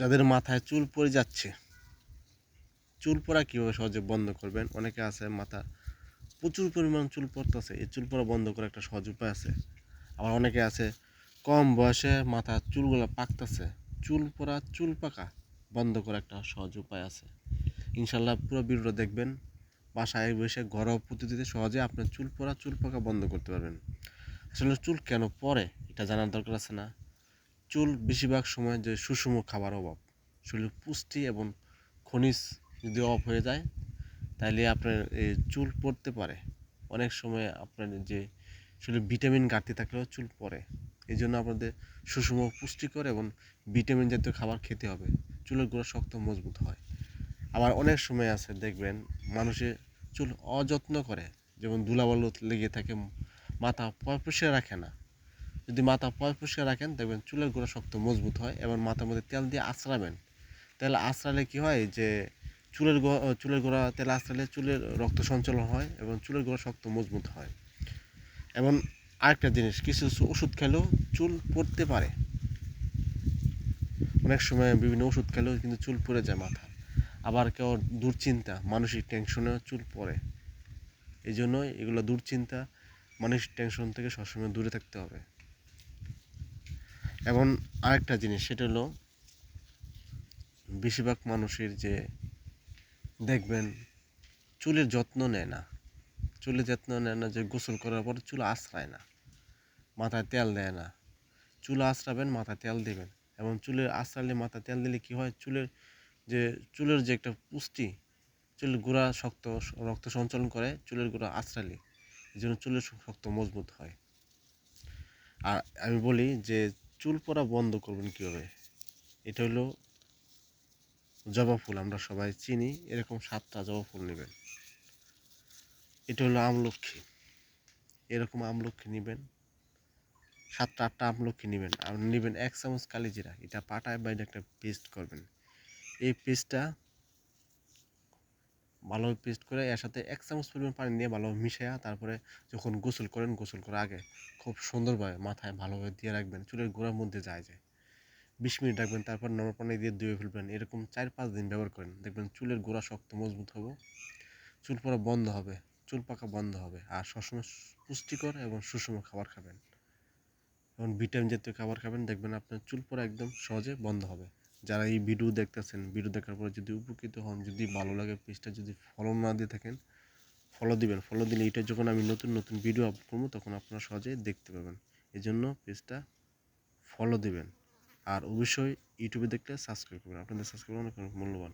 যাদের মাথায় চুল পড়ে যাচ্ছে, চুল পড়া কীভাবে সহজে বন্ধ করবেন? অনেকে আছে মাথা প্রচুর পরিমাণ চুল পড়তেছে, এই চুল পড়া বন্ধ করার একটা সহজ উপায় আছে। আবার অনেকে আছে কম বয়সে মাথা চুলগুলো পাকতেছে, চুল পড়া চুল পাকা বন্ধ করার একটা সহজ উপায় আছে। ইনশাল্লাহ পুরো ভিডিওটা দেখবেন, বাসায় বসে ঘরোয়া পদ্ধতিতে সহজে আপনার চুল পড়া চুল পাকা বন্ধ করতে পারবেন। আসলে চুল কেন পড়ে এটা জানার দরকার আছে না। চুল বেশিরভাগ সময় যে সুষম খাবার অভাব। শরীরে পুষ্টি এবং খনিজ যদি অফ হয়ে যায় তাহলে আপনার এই চুল পড়তে পারে। অনেক সময় আপনার যে শরীরে ভিটামিন ঘাটতি থাকলেও চুল পড়ে। এই জন্য আপনাদের সুষম পুষ্টিকর এবং ভিটামিন জাতীয় খাবার খেতে হবে। চুলের গোড়া শক্ত মজবুত হয়। আবার অনেক সময় আছে, দেখবেন মানুষের চুল অযত্ন করে। যেমন ধুলাবালু লেগে থাকে, মাথা পরিষ্কার রাখে না। যদি মাথা পরিষ্কার রাখেন, দেখবেন চুলের গোড়া শক্ত, মজবুত হয় এবং মাথার মধ্যে তেল দিয়ে আঁচড়াবেন। তেল আঁচড়ালে কী হয় যে, চুলের চুলের গোড়া তেল আঁচড়ালে চুলের রক্ত সঞ্চালন হয় এবং চুলের গোড়া শক্ত, মজবুত হয়। এবং আরেকটা জিনিস, কিছু কিছু ওষুধ খেলেও চুল পড়তে পারে। অনেক সময় বিভিন্ন ওষুধ খেলেও কিন্তু চুল পড়ে যায় মাথা আবার কেউ দুশ্চিন্তা, মানসিক টেনশনেও চুল পড়ে। এই জন্য এগুলো দুশ্চিন্তা, মানসিক টেনশন থেকে সবসময় দূরে থাকতে হবে। এবং আরেকটা জিনিস, সেটা হলো বেশিরভাগ মানুষের যে দেখবেন চুলের যত্ন নেয় না। চুলের যত্ন নেয় না যে গোসল করার পর চুল আশ্রায় না, মাথায় তেল দেয় না। চুল আশ্রাবেন মাথায় তেল দেবেন এবং চুলের আশ্রালে মাথায় তেল দিলে কি হয়? চুলের যে চুলের যে একটা পুষ্টি, চুলের গোড়া শক্ত, রক্ত সঞ্চালন করে চুলের গোড়া আশ্রালে এই জন্য চুলের শক্ত মজবুত হয়। আর আমি বলি যে চুল পড়া বন্ধ করবেন কীভাবে? এটা হলো জবা ফুল, আমরা সবাই চিনি, এরকম সাতটা জবা ফুল নেবেন। এটা হলো আমলক্ষী, এরকম আমলক্ষী নেবেন, সাতটা, আটটা আমলক্ষী নেবেন, আর নেবেন এক চামচ কালিজিরা, এটা পাটায় বাইরে একটা পেস্ট করবেন। এই পেস্টটা ভালোভাবে পেস্ট করে এর সাথে এক চামচ পরিমাণ পানি দিয়ে ভালোভাবে মিশাইয়া তারপরে যখন গোসল করেন, গোসল করার আগে খুব সুন্দরভাবে মাথায় ভালোভাবে দিয়ে রাখবেন, চুলের গোড়ার মধ্যে যায় যায়। বিশ মিনিট রাখবেন, তারপর নরম পানি দিয়ে ধুয়ে ফেলবেন। এরকম চার পাঁচ দিন ব্যবহার করেন। দেখবেন চুলের গোড়া শক্ত, মজবুত হবে, চুল পড়া বন্ধ হবে, চুল পাকা বন্ধ হবে আর সবসময় পুষ্টিকর এবং সুষম খাবার খাবেন। এবং ভিটামিন জাতীয় খাবার খাবেন, দেখবেন আপনার চুল পড়া একদম সহজে বন্ধ হবে। যারা এই ভিডিও দেখতেছেন ভিডিও দেখার পরে যদি উপকৃত হন, যদি ভালো লাগে পেজটা যদি ফলো না দিয়ে থাকেন ফলো দিবেন। ফলো দিলে এটা যখন আমি নতুন নতুন ভিডিও আপলোড করব, তখন আপনারা সহজেই দেখতে পাবেন। এই জন্য পেজটা ফলো দিবেন। আর অবশ্যই ইউটিউবে দেখলে সাবস্ক্রাইব করবেন। আপনাদের সাবস্ক্রাইব অনেক মূল্যবান।